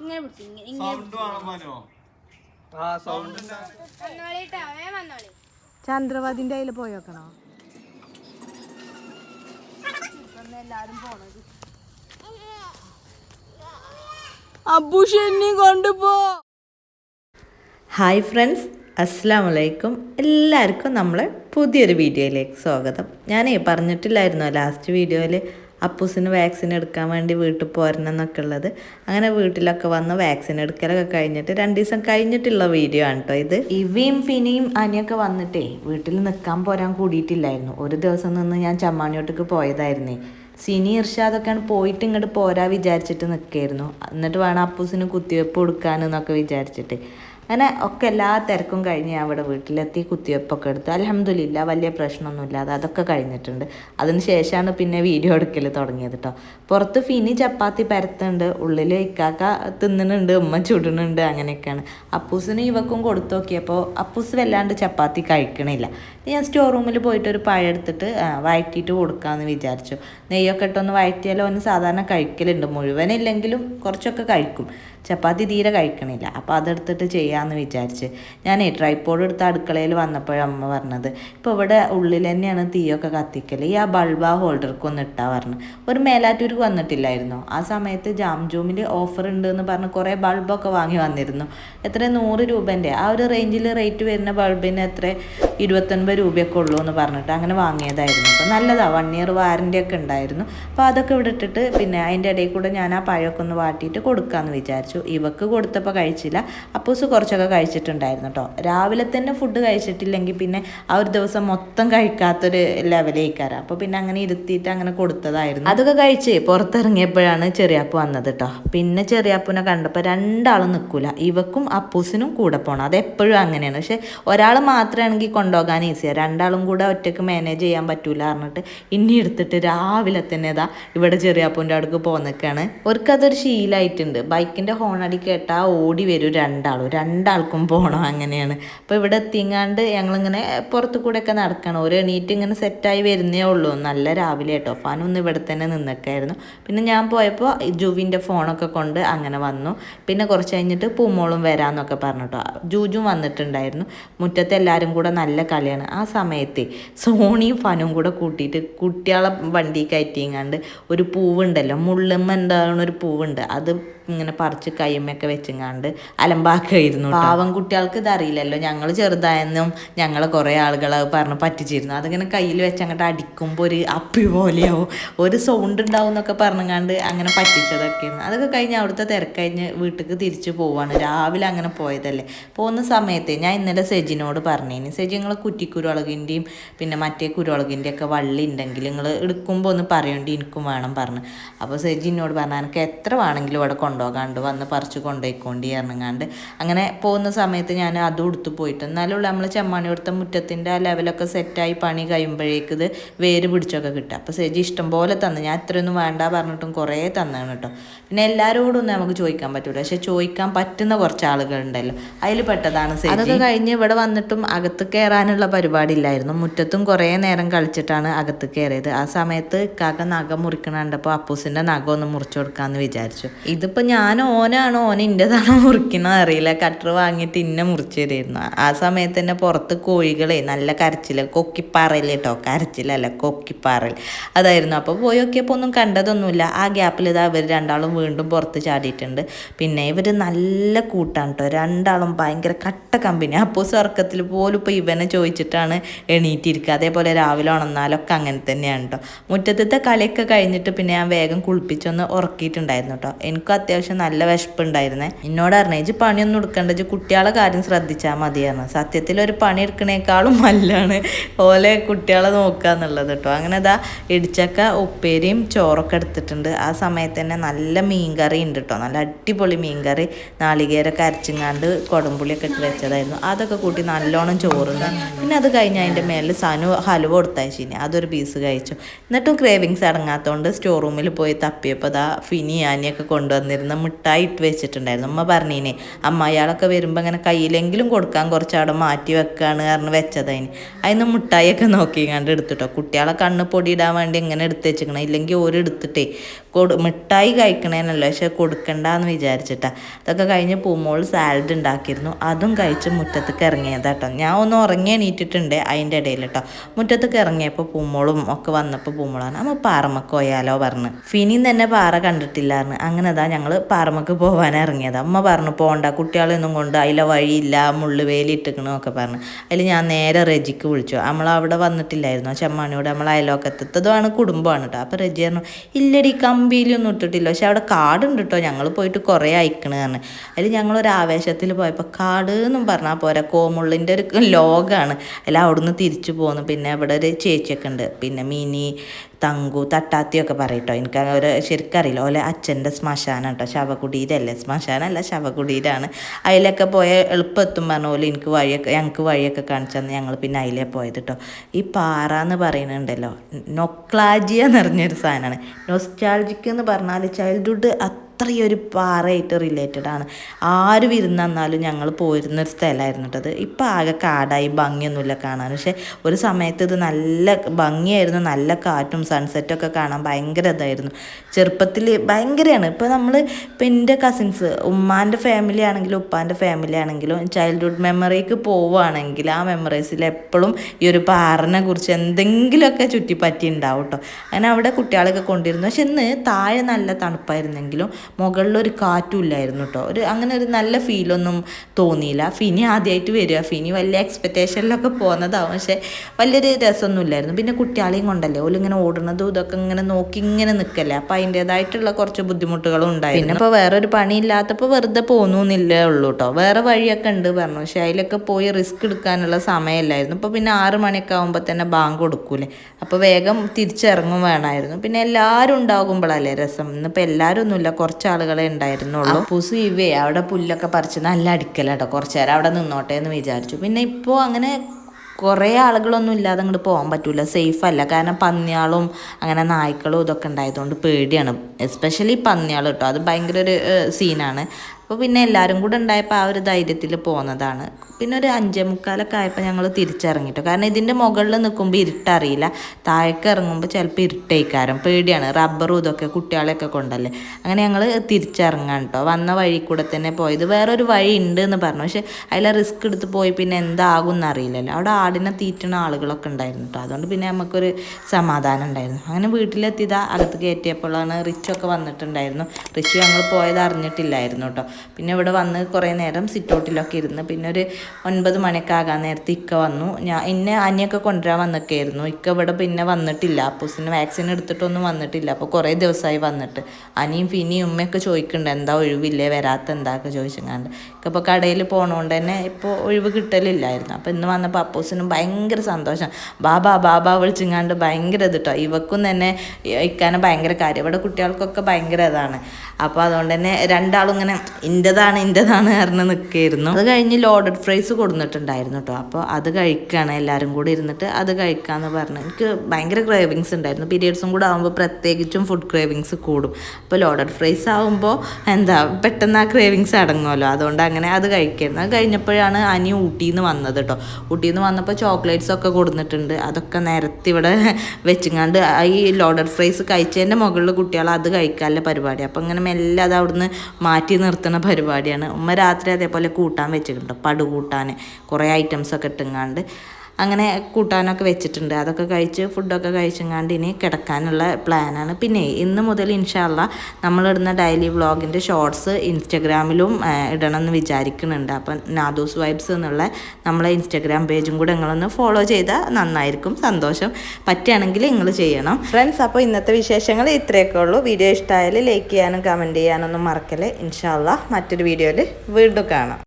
ഇങ്ങനെ പിടിച്ചു ഇങ്ങനെ വേഗം വന്നോളി. ചന്ദ്രവാദിന്റെ അതിൽ പോയോക്കണോ അബുഷെന്നെ കൊണ്ടുപോ ഹായ് ഫ്രണ്ട്സ് അസ്സാം വലൈക്കും എല്ലാവർക്കും നമ്മളെ പുതിയൊരു വീഡിയോയിലേക്ക് സ്വാഗതം. ഞാനേ പറഞ്ഞിട്ടില്ലായിരുന്നോ ലാസ്റ്റ് വീഡിയോയിൽ അപ്പൂസിന് വാക്സിൻ എടുക്കാൻ വേണ്ടി വീട്ടിൽ പോരണം എന്നൊക്കെ ഉള്ളത്. അങ്ങനെ വീട്ടിലൊക്കെ വന്ന് വാക്സിൻ എടുക്കലൊക്കെ കഴിഞ്ഞിട്ട് രണ്ട് ദിവസം കഴിഞ്ഞിട്ടുള്ള വീഡിയോ ആണ് കേട്ടോ ഇത്. ഇവയും ഫിനിയും അനിയൊക്കെ വന്നിട്ടേ വീട്ടിൽ നിൽക്കാൻ പോരാൻ കൂടിയിട്ടില്ലായിരുന്നു. ഒരു ദിവസം നിന്ന് ഞാൻ ചമ്മാണിയോട്ടേക്ക് പോയതായിരുന്നേ. സിനി ഇർഷാദൊക്കെയാണ് പോയിട്ട് ഇങ്ങോട്ട് പോരാ വിചാരിച്ചിട്ട് നിൽക്കായിരുന്നു. എന്നിട്ട് വേണം അപ്പൂസിന് കുത്തിവെപ്പ് കൊടുക്കാനെന്നൊക്കെ വിചാരിച്ചിട്ട്. അങ്ങനെ ഒക്കെ എല്ലാ തിരക്കും കഴിഞ്ഞ് ഞാൻ ഇവിടെ വീട്ടിലെത്തി കുത്തിവെപ്പൊക്കെ എടുത്തു. അലഹമില്ല വലിയ പ്രശ്നമൊന്നുമില്ലാതെ അതൊക്കെ കഴിഞ്ഞിട്ടുണ്ട്. അതിന് ശേഷമാണ് പിന്നെ വീഡിയോ എടുക്കൽ തുടങ്ങിയത് കേട്ടോ പുറത്ത് ഫിനി ചപ്പാത്തി പരത്തുണ്ട് ഉള്ളിൽ ഇക്കാക്ക തിന്നുന്നുണ്ട് ഉമ്മ ചുടുന്നുണ്ട് അങ്ങനെയൊക്കെയാണ്. അപ്പൂസിന് ഇവക്കും കൊടുത്തു നോക്കിയപ്പോൾ അപ്പൂസ് വല്ലാണ്ട് ചപ്പാത്തി കഴിക്കണില്ല. ഞാൻ സ്റ്റോർ റൂമിൽ പോയിട്ട് ഒരു പഴം എടുത്തിട്ട് വഴറ്റിയിട്ട് കൊടുക്കാമെന്ന് വിചാരിച്ചു. നെയ്യൊക്കെ ഇട്ടൊന്ന് വഴറ്റിയാലോ ഒന്ന് സാധാരണ കഴിക്കലുണ്ട്. മുഴുവനില്ലെങ്കിലും കുറച്ചൊക്കെ കഴിക്കും. ചപ്പാത്തി തീരെ കഴിക്കണില്ല. അപ്പോൾ അതെടുത്തിട്ട് ചെയ്യാമെന്ന് വിചാരിച്ച് ഞാൻ ട്രൈപ്പോഡ് എടുത്ത് അടുക്കളയിൽ വന്നപ്പോഴും അമ്മ പറഞ്ഞത് ഇപ്പോൾ ഇവിടെ ഉള്ളിൽ തന്നെയാണ് തീയൊക്കെ കത്തിക്കൽ ഈ ആ ബൾബ് ഒന്ന് ഇട്ടാ പറഞ്ഞു. ഒരു മേലാറ്റൂർക്ക് വന്നിട്ടില്ലായിരുന്നു? ആ സമയത്ത് ജാം ജൂമിൽ ഓഫർ ഉണ്ട് എന്ന് പറഞ്ഞ് കുറേ ബൾബൊക്കെ വാങ്ങി വന്നിരുന്നു. എത്ര നൂറ് രൂപന്റെ. ആ ഒരു റേഞ്ചിൽ റേറ്റ് വരുന്ന ബൾബിന് എത്ര? ഇരുപത്തൊൻപത് രൂപയൊക്കെ ഉള്ളൂ എന്ന് പറഞ്ഞിട്ട് അങ്ങനെ വാങ്ങിയതായിരുന്നു. അപ്പോൾ നല്ലതാണ് വൺ ഇയർ വാറന്റി ഒക്കെ ഉണ്ടായിരുന്നു. അപ്പോൾ അതൊക്കെ ഇവിടെ ഇട്ടിട്ട് പിന്നെ അതിന്റെ ഇടയിൽ കൂടെ ഞാൻ ആ പഴമൊക്കെ ഒന്ന് വാട്ടിയിട്ട് കൊടുക്കാമെന്ന് വിചാരിച്ചു. ഇവക്ക് കൊടുത്തപ്പോൾ കഴിച്ചില്ല. അപ്പൂസ് കുറച്ചൊക്കെ കഴിച്ചിട്ടുണ്ടായിരുന്നു കേട്ടോ രാവിലെ തന്നെ ഫുഡ് കഴിച്ചിട്ടില്ലെങ്കിൽ പിന്നെ ആ ഒരു ദിവസം മൊത്തം കഴിക്കാത്തൊരു ലെവലേക്കാരം അപ്പോൾ പിന്നെ അങ്ങനെ ഇരുത്തിയിട്ട് അങ്ങനെ കൊടുത്തതായിരുന്നു. അതൊക്കെ കഴിച്ച് പുറത്തിറങ്ങിയപ്പോഴാണ് ചെറിയാപ്പ് വന്നത് കേട്ടോ പിന്നെ ചെറിയാപ്പൂനെ കണ്ടപ്പോൾ രണ്ടാളും നിൽക്കില്ല ഇവക്കും അപ്പൂസിനും കൂടെ പോകണം അതെപ്പോഴും അങ്ങനെയാണ്. പക്ഷെ ഒരാൾ മാത്രമാണെങ്കിൽ കൊണ്ടുപോകാൻ ഈസിയാണ് രണ്ടാളും കൂടെ ഒറ്റയ്ക്ക് മാനേജ് ചെയ്യാൻ പറ്റൂല പറഞ്ഞിട്ട് ഇനി എടുത്തിട്ട് രാവിലെ തന്നെ ഇതാ ഇവിടെ ചെറിയാപ്പൂന്റെ അടുക്ക് പോന്നിക്കാണ്. അവർക്കതൊരു ശീലമായിട്ടുണ്ട് ബൈക്കിന്റെ ഹോൺ അടി കേട്ടാൽ ഓടി വരും രണ്ടാളും. രണ്ടാൾക്കും പോകണം അങ്ങനെയാണ്. അപ്പോൾ ഇവിടെ എത്തിങ്ങാണ്ട് ഞങ്ങളിങ്ങനെ പുറത്തു കൂടെ ഒക്കെ നടക്കണം. ഒരു എണീറ്റ് ഇങ്ങനെ സെറ്റായി വരുന്നേ ഉള്ളൂ. നല്ല രാവിലെ കേട്ടോ ഒന്ന് ഇവിടെ തന്നെ നിന്നൊക്കെയായിരുന്നു പിന്നെ ഞാൻ പോയപ്പോൾ ജുവിന്റെ ഫോണൊക്കെ കൊണ്ട് അങ്ങനെ വന്നു. പിന്നെ കുറച്ച് കഴിഞ്ഞിട്ട് പൂമോളും വരാമെന്നൊക്കെ പറഞ്ഞിട്ടോ. ജൂജും വന്നിട്ടുണ്ടായിരുന്നു. മുറ്റത്ത് എല്ലാവരും കൂടെ നല്ല കളിയാണ്. ആ സമയത്ത് സോണിയും ഫനും കൂടെ കൂട്ടിയിട്ട് കുട്ടികളെ വണ്ടി കയറ്റിങ്ങാണ്ട് ഒരു പൂവുണ്ടല്ലോ. മുള്ളുമ്മ ഉണ്ടാകുന്ന ഒരു പൂവുണ്ട്. അത് ഇങ്ങനെ പറിച്ച് കയ്യുമൊക്കെ വെച്ചങ്ങാണ്ട് അലമ്പാക്കായിരുന്നു പാവം കുട്ടികൾക്ക് ഇതറിയില്ലല്ലോ. ഞങ്ങൾ ചെറുതായെന്നും ഞങ്ങൾ കുറേ ആളുകൾ പറഞ്ഞ് പറ്റിച്ചിരുന്നു. അതിങ്ങനെ കയ്യിൽ വെച്ച് അങ്ങോട്ട് അടിക്കുമ്പോൾ ഒരു അപ്പി പോലെയാവും. ഒരു സൗണ്ട് ഉണ്ടാവും എന്നൊക്കെ പറഞ്ഞങ്ങാണ്ട് അങ്ങനെ പറ്റിച്ചതൊക്കെയാണ് അതൊക്കെ കഴിഞ്ഞ് അവിടുത്തെ തിരക്കഴിഞ്ഞ് വീട്ടിലേക്ക് തിരിച്ചു പോവാണ്. രാവിലെ അങ്ങനെ പോയതല്ലേ. പോകുന്ന സമയത്ത് ഞാൻ ഇന്നലെ സെജിനോട് പറഞ്ഞേന് സെജി നിങ്ങൾ കുറ്റിക്കുരുളകിന്റെയും പിന്നെ മറ്റേ കുരുളകിന്റെ ഒക്കെ വള്ളി ഉണ്ടെങ്കിൽ നിങ്ങൾ എടുക്കുമ്പോൾ ഒന്ന് പറയേണ്ടി എനിക്കും വേണം പറഞ്ഞു. അപ്പോൾ സെജിനോട് പറഞ്ഞു എനിക്ക് എത്ര വേണമെങ്കിലും ഇവിടെ കൊണ്ടുപോകാണ്ട് വന്ന് പറിച്ച് കൊണ്ടുപോയിക്കൊണ്ടി ഇറങ്ങാണ്ട് അങ്ങനെ പോകുന്ന സമയത്ത് ഞാൻ അതും എടുത്തു പോയിട്ട് എന്നാലുള്ള നമ്മൾ ചെമ്മാണി കൊടുത്ത മുറ്റത്തിന്റെ ആ ലെവലൊക്കെ സെറ്റായി പണി കഴിയുമ്പോഴേക്ക് ഇത് വേര് പിടിച്ചൊക്കെ കിട്ടുക അപ്പോൾ സെജി ഇഷ്ടം പോലെ തന്നു. ഞാൻ ഇത്രയൊന്നും വേണ്ട പറഞ്ഞിട്ടും കുറേ തന്നാണ് കേട്ടോ. പിന്നെ എല്ലാവരോടും ഒന്നും നമുക്ക് ചോദിക്കാൻ പറ്റൂല. പക്ഷെ ചോദിക്കാൻ പറ്റുന്ന കുറച്ച് ആളുകളുണ്ടല്ലോ അതിൽ പെട്ടതാണ് സെജി. അതൊക്കെ കഴിഞ്ഞ് ഇവിടെ വന്നിട്ടും അകത്ത് കയറാനുള്ള പരിപാടി ഇല്ലായിരുന്നു. മുറ്റത്തും കുറേ നേരം കളിച്ചിട്ടാണ് അകത്ത് കയറിയത് ആ സമയത്ത് കാക്ക നഖം മുറിക്കണ കണ്ടപ്പോൾ അപ്പൂസിന്റെ നഖം ഒന്ന് മുറിച്ചു കൊടുക്കാമെന്ന് വിചാരിച്ചു. ഇതിപ്പോൾ ഞാൻ ഓനാണോ? ഓൻ ഇന്റെതാണോ മുറിക്കണോ അറിയില്ല. കട്ടർ വാങ്ങിയിട്ട് ഇന്നെ മുറിച്ച് തരുന്നു. ആ സമയത്ത് തന്നെ പുറത്ത് കോഴികളെ നല്ല കരച്ചിൽ കൊക്കിപ്പാറയിൽ കേട്ടോ. കരച്ചിലല്ല കൊക്കിപ്പാറൽ അതായിരുന്നു. അപ്പോൾ പോയി നോക്കിയപ്പോൾ ഒന്നും കണ്ടതൊന്നുമില്ല. ആ ഗ്യാപ്പിൽ ഇതാ അവർ രണ്ടാളും വീണ്ടും പുറത്ത് ചാടിയിട്ടുണ്ട്. പിന്നെ ഇവർ നല്ല കൂട്ടാണ് കേട്ടോ. രണ്ടാളും ഭയങ്കര കട്ട കമ്പനി. അപ്പോൾ സ്വർഗത്തിൽ പോലും ഇപ്പോൾ ഇവനെ ചോദിച്ചിട്ടാണ് എണീറ്റിരിക്കുക. അതേപോലെ രാവിലെ ഉണന്നാലൊക്കെ അങ്ങനെ തന്നെയാണ് കേട്ടോ. മുറ്റത്തെ കളിയൊക്കെ കഴിഞ്ഞിട്ട് പിന്നെ ഞാൻ വേഗം കുളിപ്പിച്ചൊന്ന് ഉറക്കിയിട്ടുണ്ടായിരുന്നു കേട്ടോ. എനിക്കും അത്യാവശ്യം നല്ല വിശപ്പുണ്ടായിരുന്നേ. എന്നോട് പറഞ്ഞു ഇജ്ജ് പണിയൊന്നും എടുക്കണ്ട ഇജ്ജ് കുട്ടികളെ കാര്യം ശ്രദ്ധിച്ചാൽ മതിയായിരുന്നു സത്യത്തിൽ ഒരു പണി എടുക്കണേക്കാളും നല്ലതാണ് ഓലെ കുട്ടികളെ നോക്കുക എന്നുള്ളത് കേട്ടോ. അങ്ങനെ ഇതാ ഇടിച്ചക്ക ഉപ്പേരിയും ചോറൊക്കെ എടുത്തിട്ടുണ്ട്. ആ സമയത്ത് തന്നെ നല്ല മീൻകറി ഉണ്ട് കേട്ടോ. നല്ല അടിപൊളി മീൻകറി. നാളികേരൊക്കെ അരച്ചിങ്ങാണ്ട് കുടംപുളിയൊക്കെ ഇട്ട് വെച്ചതായിരുന്നു. അതൊക്കെ കൂട്ടി നല്ലോണം ചോറുന്ന് പിന്നെ അത് കഴിഞ്ഞ് അതിന്റെ മേലിൽ സനു ഹലുവ കൊടുത്തയച്ചിനി അതൊരു പീസ് കഴിച്ചു. എന്നിട്ടും ക്രേവിങ്സ് അടങ്ങാത്തതുകൊണ്ട് സ്റ്റോർ റൂമിൽ പോയി തപ്പിയപ്പോൾ ദാ ഫിനി ആനിയൊക്കെ കൊണ്ടുവന്നിരുന്നു. വെച്ചിട്ടുണ്ടായിരുന്നു മിഠായി ഇട്ട് വെച്ചിട്ടുണ്ടായിരുന്നു. അമ്മ പറഞ്ഞേനെ അമ്മ അയാളൊക്കെ വരുമ്പോൾ ഇങ്ങനെ കയ്യിലെങ്കിലും കൊടുക്കാൻ കുറച്ച് അവിടെ മാറ്റി വെക്കാണ് പറഞ്ഞ് വെച്ചതതിന് അതിന് മിഠായിയൊക്കെ നോക്കി കണ്ട് എടുത്തിട്ടോ. കുട്ടികളെ കണ്ണ് പൊടിയിടാൻ വേണ്ടി ഇങ്ങനെ എടുത്ത് വെച്ചിക്കണം ഇല്ലെങ്കിൽ ഓരെടുത്തിട്ടേ കൊടു മിഠായി കഴിക്കണേനല്ലോ. പക്ഷെ കൊടുക്കണ്ടെന്ന് വിചാരിച്ചിട്ടാ. അതൊക്കെ കഴിഞ്ഞ് പൂമോൾ സാലഡ് ഉണ്ടാക്കിയിരുന്നു. അതും കഴിച്ച് മുറ്റത്തേക്ക് ഇറങ്ങിയതാട്ടോ. ഞാൻ ഒന്ന് ഉറങ്ങി എണീറ്റിട്ടുണ്ട് അതിന്റെ ഇടയിൽ കേട്ടോ മുറ്റത്തേക്ക് ഇറങ്ങിയപ്പോൾ പൂമോളും ഒക്കെ വന്നപ്പോൾ പൂമോളാണ് അമ്മ പാറമ്മക്ക് പോയാലോ പറഞ്ഞ്. ഫിനിയും തന്നെ പാറ കണ്ടിട്ടില്ലായിരുന്നു അങ്ങനെ അതാ ഞങ്ങൾ പാറമക്ക് പോകാൻ ഇറങ്ങിയത്. അമ്മ പറഞ്ഞു പോണ്ട കുട്ടികളൊന്നും കൊണ്ട് അതിലെ വഴിയില്ല മുള്ളു വേലി ഇട്ടിക്കണമൊക്കെ പറഞ്ഞു. അതിൽ ഞാൻ നേരെ റെജിക്ക് വിളിച്ചു. നമ്മൾ അവിടെ വന്നിട്ടില്ലായിരുന്നു? ചെമ്മാണിയോട് നമ്മൾ അയലോക്കത്തെത്തതുമാണ് കുടുംബമാണ് കേട്ടോ. അപ്പോൾ റെജി പറഞ്ഞു ഇല്ലടി കമ്പിയിലൊന്നും ഇട്ടിട്ടില്ല. പക്ഷെ അവിടെ കാടുണ്ട് കേട്ടോ. ഞങ്ങൾ പോയിട്ട് കുറേ അയക്കണ് പറഞ്ഞു. അതിൽ ഞങ്ങളൊരു ആവേശത്തിൽ പോയപ്പോൾ കാട് എന്നും പറഞ്ഞാൽ പോരാ കോമുള്ളിന്റെ ഒരു ലോകമാണ് അതിൽ അവിടുന്ന് തിരിച്ചു പോന്നു. പിന്നെ അവിടെ ഒരു ചേച്ചിയൊക്കെ ഉണ്ട്. പിന്നെ മിനി തങ്കു തട്ടാത്തിയൊക്കെ പറയട്ടോ. എനിക്ക് ഒരു ശരിക്കറിയില്ല ഓലെ അച്ഛന്റെ ശ്മശാനം കേട്ടോ ശവകുടീരല്ലേ? ശ്മശാനമല്ല ശവകുടീരാണ്. അതിലൊക്കെ പോയ എളുപ്പത്തും പറഞ്ഞ. പോലെ എനിക്ക് വഴിയൊക്കെ ഞങ്ങൾക്ക് വഴിയൊക്കെ കാണിച്ചു തന്ന് ഞങ്ങൾ പിന്നെ അതിലേ പോയത് കേട്ടോ ഈ പാറ എന്ന് പറയുന്നുണ്ടല്ലോ നൊക്ലാജിയ എന്ന് പറഞ്ഞൊരു സാധനമാണ് നൊസ്റ്റാൾജിക് എന്ന് പറഞ്ഞാൽ ചൈൽഡ്ഹുഡ് അത്രയും ഒരു പാറയായിട്ട് റിലേറ്റഡ് ആണ്. ആര് വിരുന്ന് വന്നാലും ഞങ്ങൾ പോയിരുന്ന ഒരു സ്ഥലമായിരുന്നു കേട്ടത് ഇപ്പം ആകെ കാടായി ഭംഗിയൊന്നുമില്ല കാണാൻ. പക്ഷേ ഒരു സമയത്ത് ഇത് നല്ല ഭംഗിയായിരുന്നു നല്ല കാറ്റും സൺസെറ്റൊക്കെ കാണാൻ ഭയങ്കര ഇതായിരുന്നു. ചെറുപ്പത്തിൽ ഭയങ്കരമാണ് ഇപ്പോൾ നമ്മൾ ഇപ്പം എന്റെ കസിൻസ് ഉമ്മാന്റെ ഫാമിലി ആണെങ്കിലും ഉപ്പാന്റെ ഫാമിലി ആണെങ്കിലും ചൈൽഡ്ഹുഡ് മെമ്മറിക്ക് പോവുകയാണെങ്കിൽ ആ മെമ്മറീസിൽ എപ്പോഴും ഈ ഒരു പാറിനെ കുറിച്ച് എന്തെങ്കിലുമൊക്കെ ചുറ്റിപ്പറ്റി ഉണ്ടാവും കേട്ടോ. അങ്ങനെ അവിടെ കുട്ടികളൊക്കെ കൊണ്ടിരുന്നു. പക്ഷെ ഇന്ന് താഴെ നല്ല തണുപ്പായിരുന്നെങ്കിലും മുകളിലൊരു കാറ്റും ഇല്ലായിരുന്നു കേട്ടോ ഒരു അങ്ങനെ ഒരു നല്ല ഫീലൊന്നും തോന്നിയില്ല. ഫിനി ആദ്യമായിട്ട് വരിക. ഫിനി വലിയ എക്സ്പെക്റ്റേഷനിലൊക്കെ പോകുന്നതാവും പക്ഷേ വലിയൊരു രസമൊന്നും ഇല്ലായിരുന്നു. പിന്നെ കുട്ടികളെയും കൊണ്ടല്ലേ? ഓലിങ്ങനെ ഓടുന്നതും ഇതൊക്കെ ഇങ്ങനെ നോക്കി ഇങ്ങനെ നിൽക്കല്ലേ അപ്പം അതിന്റെതായിട്ടുള്ള കുറച്ച് ബുദ്ധിമുട്ടുകളും ഉണ്ടായിരുന്നു. പിന്നെ ഇപ്പോൾ വേറൊരു പണിയില്ലാത്തപ്പോൾ വെറുതെ പോകുന്നില്ലേ ഉള്ളൂ കേട്ടോ വേറെ വഴിയൊക്കെ ഉണ്ട് പറഞ്ഞു. പക്ഷേ അതിലൊക്കെ പോയി റിസ്ക് എടുക്കാനുള്ള സമയമില്ലായിരുന്നു. ഇപ്പോൾ പിന്നെ ആറ് മണിയൊക്കെ ആകുമ്പോൾ തന്നെ ബാങ്ക് കൊടുക്കൂലേ? അപ്പോൾ വേഗം തിരിച്ചിറങ്ങും വേണമായിരുന്നു. പിന്നെ എല്ലാവരും ഉണ്ടാകുമ്പോഴല്ലേ രസം. ഇന്നിപ്പോൾ എല്ലാവരും ഒന്നുമില്ല. കുറച്ച് ആളുകളെ ഉണ്ടായിരുന്നുള്ളൂ. അപ്പൂസ് ഇവേ അവിടെ പുല്ലൊക്കെ പറിച്ച് നല്ല അടിക്കലാട്ടോ. കുറച്ച് നേരം അവിടെ നിന്നോട്ടെ എന്ന് വിചാരിച്ചു. പിന്നെ ഇപ്പോൾ അങ്ങനെ കുറേ ആളുകളൊന്നും ഇല്ലാതെ അങ്ങോട്ട് പോകാൻ പറ്റില്ല സേഫ് അല്ല. കാരണം പന്നിയാളും അങ്ങനെ നായ്ക്കളും ഇതൊക്കെ ഉണ്ടായതുകൊണ്ട് പേടിയാണ്. എസ്പെഷ്യലി പന്നിയാൾ കേട്ടോ അത് ഭയങ്കര ഒരു സീനാണ് അപ്പോൾ പിന്നെ എല്ലാവരും കൂടെ ഉണ്ടായപ്പോൾ ആ ഒരു ധൈര്യത്തിൽ പോകുന്നതാണ് പിന്നെ ഒരു അഞ്ചേ മുക്കാലൊക്കെ ആയപ്പോൾ ഞങ്ങൾ തിരിച്ചിറങ്ങിട്ടോ. കാരണം ഇതിന്റെ മുകളിൽ നിൽക്കുമ്പോൾ ഇരുട്ടറിയില്ല. താഴേക്ക് ഇറങ്ങുമ്പോൾ ചിലപ്പോൾ ഇരുട്ടേക്കാരം. പേടിയാണ്. റബ്ബറും ഇതൊക്കെ കുട്ടികളെയൊക്കെ കൊണ്ടല്ലേ. അങ്ങനെ ഞങ്ങൾ തിരിച്ചിറങ്ങാൻ കേട്ടോ വന്ന വഴി കൂടെ തന്നെ പോയത്. വേറൊരു വഴി ഉണ്ട് എന്ന് പറഞ്ഞു. പക്ഷേ അതിലെ റിസ്ക് എടുത്ത് പോയി പിന്നെ എന്താകും എന്നറിയില്ലല്ലോ അവിടെ ആടിനെ തീറ്റണ ആളുകളൊക്കെ ഉണ്ടായിരുന്നു കേട്ടോ അതുകൊണ്ട് പിന്നെ നമുക്കൊരു സമാധാനം ഉണ്ടായിരുന്നു. അങ്ങനെ വീട്ടിലെത്തിയതാ. അകത്ത് കയറ്റിയപ്പോഴാണ് റിച്ചൊക്കെ വന്നിട്ടുണ്ടായിരുന്നു. റിച്ച് ഞങ്ങൾ പോയത് അറിഞ്ഞിട്ടില്ലായിരുന്നു കേട്ടോ പിന്നെ ഇവിടെ വന്ന് കുറേ നേരം സിറ്റൗട്ടിലൊക്കെ ഇരുന്ന്. പിന്നെ ഒരു ഒൻപത് മണിയൊക്കെ ആകാൻ നേരത്തെ ഇക്ക വന്നു. ഞാൻ എന്നെ അനിയൊക്കെ കൊണ്ടുവരാൻ വന്നൊക്കെയായിരുന്നു. ഇക്ക ഇവിടെ പിന്നെ വന്നിട്ടില്ല. അപ്പൂസിന് വാക്സിൻ എടുത്തിട്ടൊന്നും വന്നിട്ടില്ല. അപ്പോൾ കുറേ ദിവസമായി വന്നിട്ട്. അനിയും ഫിനിയും ഉമ്മയൊക്കെ ചോദിക്കുന്നുണ്ട് എന്താ ഒഴിവില്ലേ? വരാത്ത എന്താക്കെ ചോദിച്ചെങ്ങാണ്ട്. ഇപ്പോൾ കടയിൽ പോകണോണ്ട് തന്നെ ഇപ്പോൾ ഒഴിവ് കിട്ടലില്ലായിരുന്നു. അപ്പോൾ ഇന്ന് വന്നപ്പോൾ അപ്പൂസിനും ഭയങ്കര സന്തോഷം. ബാബാ ബാബാ വിളിച്ചിങ്ങാണ്ട് ഭയങ്കര ഇത് കേട്ടോ ഇവക്കും തന്നെ ഇക്കാനും ഭയങ്കര കാര്യം. ഇവിടെ കുട്ടികൾക്കൊക്കെ ഭയങ്കര ഇതാണ്. അപ്പോൾ അതുകൊണ്ട് തന്നെ രണ്ടാളും ഇങ്ങനെ ഇന്റെതാണ് ഇന്റെതാണ് പറഞ്ഞ് നിൽക്കുകയായിരുന്നു. അത് കഴിഞ്ഞ് ലോഡഡ് ഫ്രൈസ് കൊടുത്തിട്ടുണ്ടായിരുന്നു കേട്ടോ. അപ്പോൾ അത് കഴിക്കുകയാണ് എല്ലാവരും കൂടി ഇരുന്നിട്ട് അത് കഴിക്കാമെന്ന് പറഞ്ഞു. എനിക്ക് ഭയങ്കര ക്രേവിങ്സ് ഉണ്ടായിരുന്നു. പീരിയഡ്സും കൂടെ ആകുമ്പോൾ പ്രത്യേകിച്ചും ഫുഡ് ക്രേവിങ്സ് കൂടും. അപ്പോൾ ലോഡഡ് ഫ്രൈസ് ആകുമ്പോൾ എന്താ പെട്ടെന്ന് ആ ക്രേവിങ്സ് അടങ്ങുമല്ലോ. അതുകൊണ്ട് അങ്ങനെ അത് കഴിക്കായിരുന്നു. അത് കഴിഞ്ഞപ്പോഴാണ് അനി ഊട്ടിയിൽ നിന്ന് വന്നത് കേട്ടോ. ഊട്ടിയിൽ നിന്ന് വന്നപ്പോൾ ചോക്ലേറ്റ്സ് ഒക്കെ കൊടുത്തിട്ടുണ്ട് അതൊക്കെ നേരത്തെ ഇവിടെ വെച്ചിങ്ങാണ്ട് ഈ ലോഡഡ് ഫ്രൈസ് കഴിച്ചതിന്റെ മുകളിൽ കുട്ടികൾ അത് കഴിക്കാനുള്ള പരിപാടി അപ്പോൾ അങ്ങനെ മെല്ലെ അത് അവിടുന്ന് മാറ്റി നിർത്തുന്ന പരിപാടിയാണ്. ഉമ്മ രാത്രി അതേപോലെ കൂട്ടാൻ വെച്ചിട്ടുണ്ട്. പടുകൂട്ടാൻ കുറേ ഐറ്റംസൊക്കെ ഇട്ടുങ്ങാണ്ട്. അങ്ങനെ കൂട്ടാനൊക്കെ വെച്ചിട്ടുണ്ട്. അതൊക്കെ കഴിച്ച് ഫുഡൊക്കെ കഴിച്ചെങ്ങാണ്ട് ഇനി കിടക്കാനുള്ള പ്ലാനാണ് പിന്നെ ഇന്ന് മുതൽ ഇൻഷാല്ല നമ്മളിടുന്ന ഡെയിലി വ്ളോഗിന്റെ ഷോർട്സ് ഇൻസ്റ്റഗ്രാമിലും ഇടണം ഇടണമെന്ന് വിചാരിക്കുന്നുണ്ട്. അപ്പം നാദൂസ് വൈബ്സ് എന്നുള്ള നമ്മളെ ഇൻസ്റ്റഗ്രാം പേജും കൂടെ നിങ്ങളൊന്ന് ഫോളോ ചെയ്താൽ നന്നായിരിക്കും. സന്തോഷം. പറ്റുകയാണെങ്കിൽ നിങ്ങൾ ചെയ്യണം. ഫ്രണ്ട്സ് അപ്പോൾ ഇന്നത്തെ വിശേഷങ്ങൾ ഇത്രയൊക്കെ ഉള്ളൂ. വീഡിയോ ഇഷ്ടമായാൽ ലൈക്ക് ചെയ്യാനും കമന്റ് ചെയ്യാനൊന്നും മറക്കല്ലേ. ഇൻഷാല്ല മറ്റൊരു വീഡിയോയിൽ വീണ്ടും കാണാം.